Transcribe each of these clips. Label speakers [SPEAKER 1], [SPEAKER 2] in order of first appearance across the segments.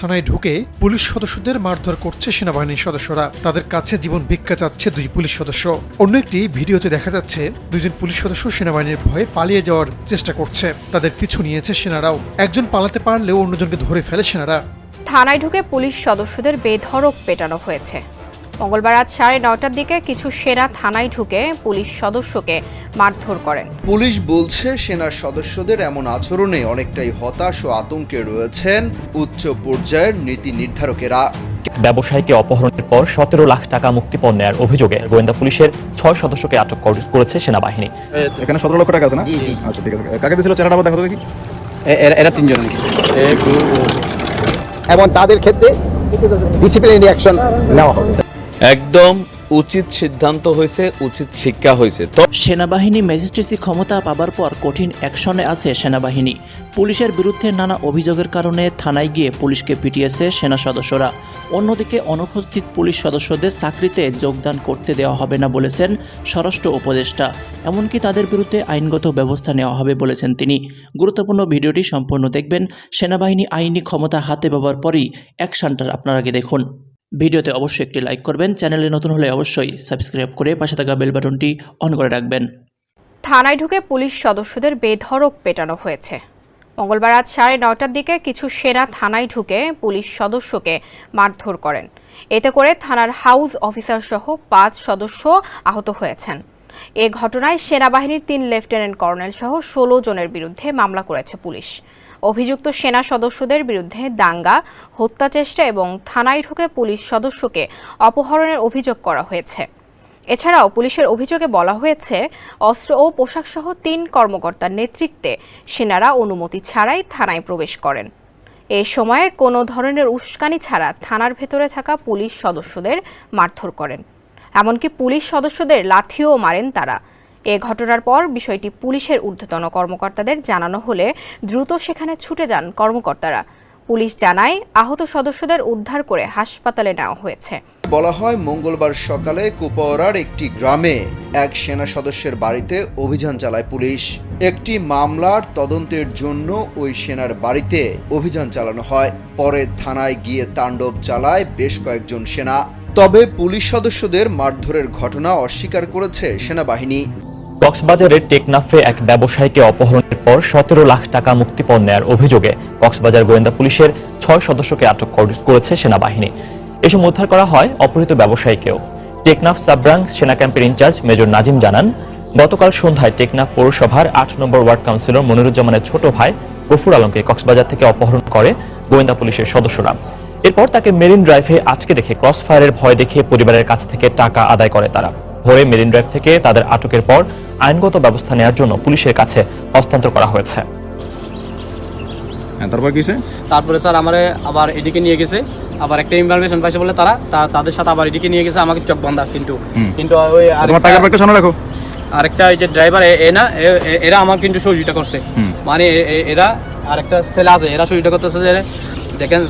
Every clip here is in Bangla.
[SPEAKER 1] থানায় ঢুকে পুলিশ সদস্যদের মারধর করছে সেনাবাহিনীর সদস্যরা। তাদের কাছে জীবন ভিক্ষা চাচ্ছে দুই পুলিশ সদস্য। অন্য একটি ভিডিওতে দেখা যাচ্ছে, দুইজন পুলিশ সদস্য সেনাবাহিনীর ভয়ে পালিয়ে যাওয়ার চেষ্টা করছে। তাদের পিছু নিয়েছে সেনারাও। একজন পালাতে পারলেও অন্যজনকে ধরে ফেলে সেনারা।
[SPEAKER 2] থানায় ঢুকে পুলিশ সদস্যদের বেধড়ক পেটানো হয়েছে। মঙ্গলবার রাত সাড়ে নটার দিকে কিছু সেনা থানায় ঢুকে পুলিশ সদস্যকে মারধর করেন
[SPEAKER 3] পুলিশ বলছে সেনা সদস্যদের এমন আচরণে অনেকটাই হতাশ ও আতঙ্কে রয়েছেন উচ্চ পর্যায়ের নীতি নির্ধারকেরা।
[SPEAKER 4] ব্যবসায়ীকে অপহরণের পর সতেরো লাখ টাকা মুক্তিপণ নেয়ার অভিযোগে গোয়েন্দা পুলিশের ছয় সদস্যকে আটক কর- করেছে সেনাবাহিনী।
[SPEAKER 5] এখানে সতেরো লক্ষ টাকা আছে না? আচ্ছা ঠিক আছে। কাকে দিয়েছিল চেহারাটা আবার দেখি
[SPEAKER 6] এরা- এরা তিনজন
[SPEAKER 7] এবং তাদের ক্ষেত্রে ডিসিপ্লিনারি অ্যাকশন নেওয়া হবে
[SPEAKER 8] একদম উচিত সিদ্ধান্ত হয়েছে, উচিত শিক্ষা হয়েছে। তো
[SPEAKER 9] সেনাবাহিনী ম্যাজিস্ট্রেসি ক্ষমতা পাবার পর কঠিন অ্যাকশনে আছে সেনাবাহিনী। পুলিশের বিরুদ্ধে নানা অভিযোগের কারণে থানায় গিয়ে পুলিশকে পিটিয়েছে সেনা সদস্যরা। অন্যদিকে অনুপস্থিত পুলিশ সদস্যদের চাকরিতে যোগদান করতে দেওয়া হবে না বলেছেন স্বরাষ্ট্র উপদেষ্টা। এমনকি তাদের বিরুদ্ধে আইনগত ব্যবস্থা নেওয়া হবে বলেছেন তিনি। গুরুত্বপূর্ণ ভিডিওটি সম্পূর্ণ দেখবেন। সেনাবাহিনী আইনি ক্ষমতা হাতে পাবার পরই অ্যাকশনটার আপনারা আগে দেখুন। ভিডিওতে অবশ্যই একটি লাইক করবেন। চ্যানেলে নতুন হলে অবশ্যই সাবস্ক্রাইব করে পাশে থাকা বেল বাটনটি অন করে রাখবেন।
[SPEAKER 2] থানায় ঢুকে পুলিশ সদস্যদের বেধড়ক পেটানো হয়েছে। মঙ্গলবার রাত সাড়ে নটার দিকে কিছু সেনা থানায় ঢুকে পুলিশ সদস্যকে মারধর করেন। এতে করে থানার হাউস অফিসার সহ পাঁচ সদস্য আহত হয়েছেন। এ ঘটনায় সেনাবাহিনীর তিন লেফটেন্যান্ট কর্নেল সহ ষোলো জনের বিরুদ্ধে মামলা করেছে পুলিশ। অভিযুক্ত সেনা সদস্যদের বিরুদ্ধে দাঙ্গা, হত্যা চেষ্টা এবং থানায় ঢুকে পুলিশ সদস্যকে অপহরণের অভিযোগ করা হয়েছে। এছাড়াও পুলিশের অভিযোগে বলা হয়েছে, অস্ত্র ও পোশাকসহ তিন কর্মকর্তার নেতৃত্বে সেনারা অনুমতি ছাড়াই থানায় প্রবেশ করেন। এ সময়ে কোনো ধরনের উস্কানি ছাড়া থানার ভেতরে থাকা পুলিশ সদস্যদের মারধর করেন। এমনকি পুলিশ সদস্যদের লাঠিও মারেন তারা। এ ঘটনার পর বিষয়টি পুলিশের ঊর্ধ্বতন কর্মকর্তাদের জানানো হলে দ্রুত সেখানে ছুটে যান কর্মকর্তারা। পুলিশ জানায়, আহত সদস্যদের উদ্ধার করে হাসপাতালে নেওয়া হয়েছে।
[SPEAKER 3] বলা হয়, মঙ্গলবার সকালে কুপওয়ারার একটি গ্রামে এক সেনা সদস্যের বাড়িতে অভিযান চালায় পুলিশ। একটি মামলার তদন্তের জন্য ওই সেনার বাড়িতে অভিযান চালানো হয়। পরে থানায় গিয়ে তাণ্ডব চালায় বেশ কয়েকজন সেনা। তবে পুলিশ সদস্যদের মারধরের ঘটনা অস্বীকার করেছে সেনাবাহিনী।
[SPEAKER 4] কক্সবাজারের টেকনাফে এক ব্যবসায়ীকে অপহরণের পর সতেরো লাখ টাকা মুক্তিপণ নেয়ার অভিযোগে কক্সবাজার গোয়েন্দা পুলিশের ছয় সদস্যকে আটক করেছে সেনাবাহিনী। এসব উদ্ধার করা হয় অপহৃত ব্যবসায়ীকেও। টেকনাফ সাবরাং সেনা ক্যাম্পের ইনচার্জ মেজর নাজিম জানান, গতকাল সন্ধ্যায় টেকনাফ পৌরসভার আট নম্বর ওয়ার্ড কাউন্সিলর মনিরুজ্জামানের ছোট ভাই গফুর আলমকে কক্সবাজার থেকে অপহরণ করে গোয়েন্দা পুলিশের সদস্যরা। এরপর তাকে মেরিন ড্রাইভে আটকে রেখে ক্রস ফায়ারের ভয় দেখিয়ে পরিবারের কাছ থেকে টাকা আদায় করে তারা। ভোরে মেরিন ড্রাইভ থেকে তাদের আটকের পর আইনগত ব্যবস্থা নেওয়ার জন্য পুলিশের কাছে হস্তান্তর করা হয়েছে।
[SPEAKER 5] হ্যাঁ তারপর কিসে
[SPEAKER 6] তারপরে স্যার আমারে আবার এদিকে নিয়ে গেছে। আবার একটা ইনফরমেশন পাইছে বলে তারা তাদের সাথে আবার এদিকে নিয়ে গেছে আমাকে চোখ বন্ধা কিন্তু। কিন্তু ওই আরেকটা-
[SPEAKER 5] টাকার সামনে রাখো।
[SPEAKER 6] আরেকটা ওই যে ড্রাইভার এ না এরা আমার কিন্তু সহযোগিতা করছে। মানে এরা আরেকটা ছেলে আছে এরা সহযোগিতা করতেছে যে দেখেন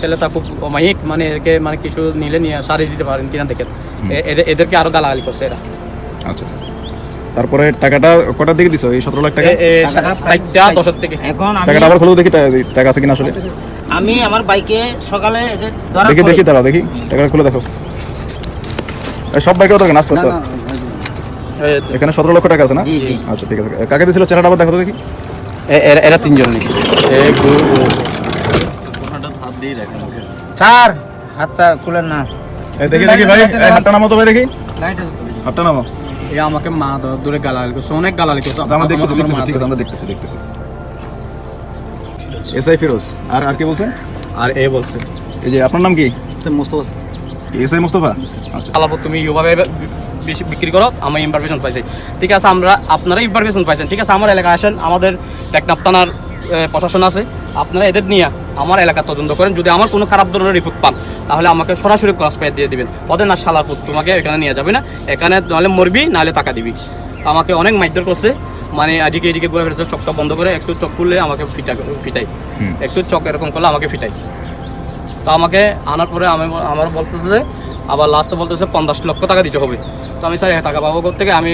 [SPEAKER 6] ছেলেটা খুব অমায়িক মানে একে মানে কিছু নিলে নিয়ে সারিয়ে দিতে পারেন কিনা দেখেন। এদেরকে আরও গালাগালি করছে এরা।
[SPEAKER 5] আচ্ছা। তারপরে টাকাটা কটার দিকে দিছো? এই সতেরো লাখ টাকা?
[SPEAKER 6] সাতটা দশের থেকে।
[SPEAKER 10] এখন
[SPEAKER 5] টাকাটা আবার খুলেও দেখি টাকা আছে কিনা আসলে।
[SPEAKER 10] আমি আমার বাইকে সকালে এদের
[SPEAKER 5] দেখি দেখি দাঁড়াও দেখি। টাকাটা খুলে দেখো। সব বাইকে দেখেন আস্তে আস্তে। এখানে সতেরো লক্ষ টাকা আছে না?
[SPEAKER 10] জি জি।
[SPEAKER 5] আচ্ছা ঠিক আছে। কাকে দিয়েছিল চেহারাটা আবার দেখো দেখি।
[SPEAKER 6] এ- এরা- এরা তিনজন নিছে। এক দুই
[SPEAKER 10] স্যার হাতটা খুলেন না।
[SPEAKER 5] এই দেখি দেখি ভাই এই হাতটা নামো তো ভাই দেখি। হাতটা নামো
[SPEAKER 6] এ আমাকে মা ধরে করছে অনেক করছে।
[SPEAKER 5] আমরা দেখতেছি ঠিক আছে আমরা দেখতেছি দেখতেছি। এসআই ফিরোজ আর আর কি বলছেন?
[SPEAKER 6] আর এ বলছে।
[SPEAKER 5] এই যে আপনার নাম কি? এসআই মুস্তফা আচ্ছা।
[SPEAKER 6] আলাপত তুমি এইভাবে বেশি বিক্রি করো আমি ইনফরমেশন পাইছি। ঠিক আছে আমরা আপনারা ইনফরমেশন পাইছেন। ঠিক আছে আমার এলাকায় আসেন আমাদের টেকনাফ থানার প্রশাসন আছে। আপনারা এদের নিয়ে আমার এলাকা তদন্ত করেন। যদি আমার কোনো খারাপ ধরনের রিপোর্ট পান তাহলে আমাকে সরাসরি ক্রস ফায়ার দিয়ে দিবেন। ওদের না শালার পুত তোমাকে এখানে নিয়ে যাবে না। এখানে নাহলে মরবি নাহলে টাকা দিবি। আমাকে অনেক মাইদর করছে। মানে আজকে এদিকে ঘুরে ফেরছে চোখটা বন্ধ করে একটু চোখ খুললে আমাকে ফিটা ফিটাই একটু চোখ এরকম করলে আমাকে ফিটাই তো আমাকে আনার পরে আমি আমার বলতেছে যে আবার লাস্টে বলতেছে পঞ্চাশ লক্ষ টাকা দিতে হবে। তো আমি স্যার টাকা পাবো থেকে আমি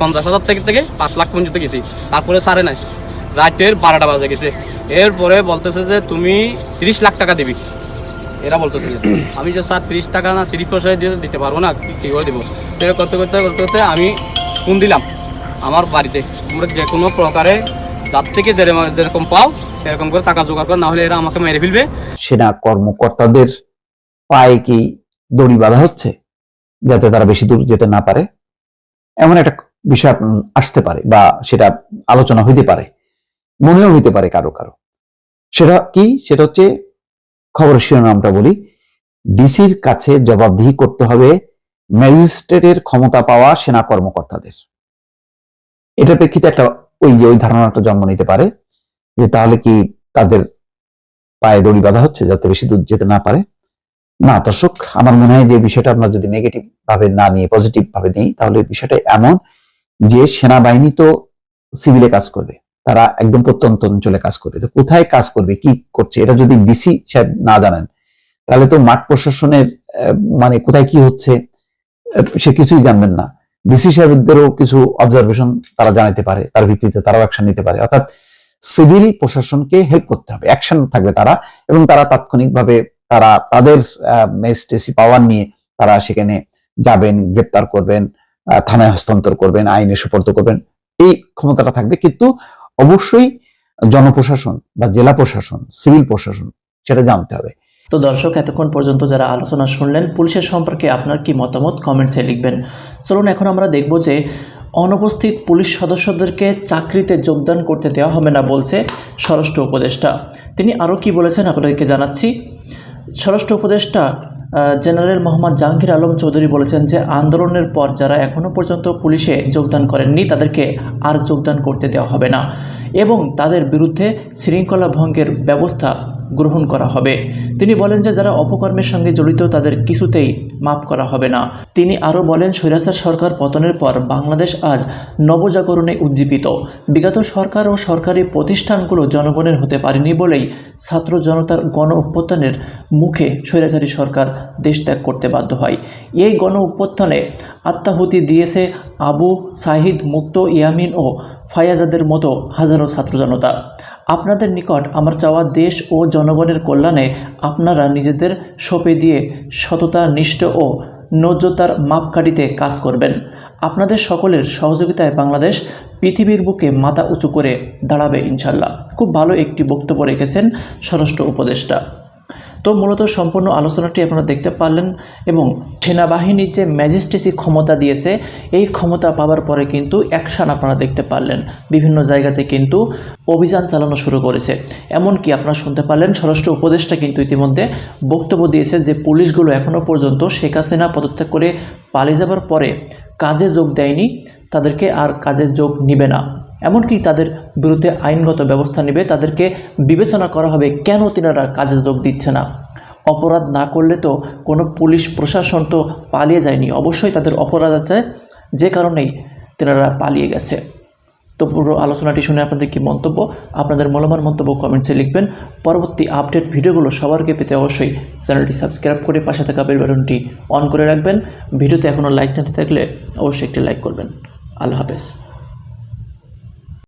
[SPEAKER 6] পঞ্চাশ হাজার থেকে থেকে পাঁচ লাখ পর্যন্ত গেছি। তারপরে সারে নাই। রাতের বারোটা বাজে গেছে। এরপরে বলতেছে যে, তুমি তিরিশ লাখ টাকা দিবি। এরা বলতেছে যে। আমি যে স্যার তিরিশ টাকা না তিরিশ পয়সা দিয়ে দিতে পারব না, কি- করে দিব? তো করতে করতে করতে করতে আমি ফোন দিলাম আমার বাড়িতে। তোমরা যে কোনো প্রকারে যার থেকে যেরকম পাও এরকম করে টাকা জোগাড় করে না হলে এরা আমাকে মেরে ফেলবে।
[SPEAKER 11] সেনা কর্মকর্তাদের পায়ে কি দড়ি বাঁধা হচ্ছে, যাতে তারা বেশি দূর যেতে না পারে? এমন একটা বিষয় আসতে পারে বা সেটা আলোচনা হইতে পারে। মনেও হইতে পারে কারও কারও। সেটা কি? সেটা হচ্ছে খবরের শিরোনামটা বলি। ডিসির কাছে জবাবদিহি করতে হবে ম্যাজিস্ট্রেটের ক্ষমতা পাওয়া সেনা কর্মকর্তাদের। এটার প্রেক্ষিতে একটা ওই যে ওই ধারণাটা জন্ম নিতে পারে যে তাহলে কি তাদের পায়ে দড়ি বাঁধা হচ্ছে যাতে বেশি দূর যেতে না পারে? না দর্শক, আমার মনে হয় যে বিষয়টা আমরা যদি নেগেটিভ ভাবে না নিয়ে পজিটিভ ভাবে নিই, তাহলে বিষয়টা এমন যে সেনাবাহিনী তো সিভিলে কাজ করবে। তারা একদম প্রত্যন্ত অঞ্চলে কাজ করবে তো কোথায় কাজ করবে, কি করছে, এটা যদি ডিসি সাহেব না জানেন, তাহলে তো মাঠ প্রশাসনের মানে কোথায় কি হচ্ছে সে কিছুই জানবেন না। ডিসি সাহেবদেরও কিছু অবজারভেশন তারা জানাতে পারে, তার ভিত্তিতে তারাও অ্যাকশন নিতে পারে। অর্থাৎ সিভিল প্রশাসনকে হেল্প করতে হবে অ্যাকশন থাকবে তারা, এবং তারা তাৎক্ষণিকভাবে তারা তাদের ম্যাজিস্ট্রেসি পাওয়ার নিয়ে তারা সেখানে যাবেন, গ্রেপ্তার করবেন থানায় হস্তান্তর করবেন, আইনে সুপর্দ করবেন, এই ক্ষমতাটা থাকবে। কিন্তু অবশ্যই জনপ্রশাসন বা জেলা প্রশাসন, সিভিল প্রশাসন, সেটা জানতে হবে।
[SPEAKER 9] তো দর্শক, এতক্ষণ পর্যন্ত যারা আলোচনা শুনলেন, পুলিশের সম্পর্কে আপনার কি মতামত কমেন্টসে লিখবেন। চলুন, এখন আমরা দেখব যে অনুপস্থিত পুলিশ সদস্যদেরকে চাকরিতে যোগদান করতে দেওয়া হবে না বলছে স্বরাষ্ট্র উপদেষ্টা। তিনি আরও কি বলেছেন আপনাদেরকে জানাচ্ছি। স্বরাষ্ট্র উপদেষ্টা জেনারেল মোহাম্মদ জাহাঙ্গীর আলম চৌধুরী বলেছেন যে, আন্দোলনের পর যারা এখনও পর্যন্ত পুলিশে যোগদান করেননি, তাদেরকে আর যোগদান করতে দেওয়া হবে না। এবং তাদের বিরুদ্ধে শৃঙ্খলা ভঙ্গের ব্যবস্থা গ্রহণ করা হবে। তিনি বলেন যে, যারা অপকর্মের সঙ্গে জড়িত, তাদের কিছুতেই মাফ করা হবে না। তিনি আরও বলেন, স্বৈরাচার সরকার পতনের পর বাংলাদেশ আজ নবজাগরণে উজ্জীবিত। বিগত সরকার ও সরকারি প্রতিষ্ঠানগুলো জনগণের হতে পারেনি বলেই ছাত্র জনতার গণ অভ্যুত্থানের মুখে স্বৈরাচারী সরকার দেশ ত্যাগ করতে বাধ্য হয়। এই গণ অভ্যুত্থানে আত্মাহুতি দিয়েছে আবু সাহিদ মুক্ত ইয়ামিন ও ফায়াজাদের মতো হাজারো ছাত্র জনতা। আপনাদের নিকট আমার চাওয়া দেশ ও জনগণের কল্যাণে আপনারা নিজেদের সঁপে দিয়ে সততা নিষ্ঠ ও নজ্জতার মাপকাঠিতে কাজ করবেন। আপনাদের সকলের সহযোগিতায় বাংলাদেশ পৃথিবীর বুকে মাথা উঁচু করে দাঁড়াবে ইনশাল্লাহ খুব ভালো একটি বক্তব্য রেখেছেন স্বরাষ্ট্র উপদেষ্টা। তো মূলত সম্পূর্ণ আলোচনাটি আপনারা দেখতে পারলেন এবং সেনাবাহিনীর যে ম্যাজিস্ট্রেসি ক্ষমতা দিয়েছে, এই ক্ষমতা পাওয়ার পরে কিন্তু অ্যাকশান আপনারা দেখতে পারলেন। বিভিন্ন জায়গাতে কিন্তু অভিযান চালানো শুরু করেছে। এমনকি আপনারা শুনতে পারলেন, স্বরাষ্ট্র উপদেষ্টা কিন্তু ইতিমধ্যে বক্তব্য দিয়েছে যে পুলিশগুলো এখনও পর্যন্ত শেখ হাসিনা পদত্যাগ করে পালিয়ে যাবার পরে কাজে যোগ দেয়নি, তাদেরকে আর কাজে যোগ নিবে না। এমনকি তাদের বিরুদ্ধে আইনগত ব্যবস্থা নেবে, তাদেরকে বিবেচনা করা হবে কেন তিনারা কাজে যোগ দিচ্ছে না। অপরাধ না করলে তো কোনো পুলিশ প্রশাসন তো পালিয়ে যায়নি। অবশ্যই তাদের অপরাধ আছে, যে কারণেই তেনারা পালিয়ে গেছে। তো পুরো আলোচনাটি শুনে আপনাদের কি মন্তব্য? আপনাদের মূল্যবান মন্তব্য কমেন্টসে লিখবেন। পরবর্তী আপডেট ভিডিওগুলো সবারকে পেতে অবশ্যই চ্যানেলটি সাবস্ক্রাইব করে পাশে থাকা বেল অন করে রাখবেন। ভিডিওতে এখনও লাইক না থাকলে অবশ্যই একটি লাইক করবেন। আল্লাহ হাফেজ।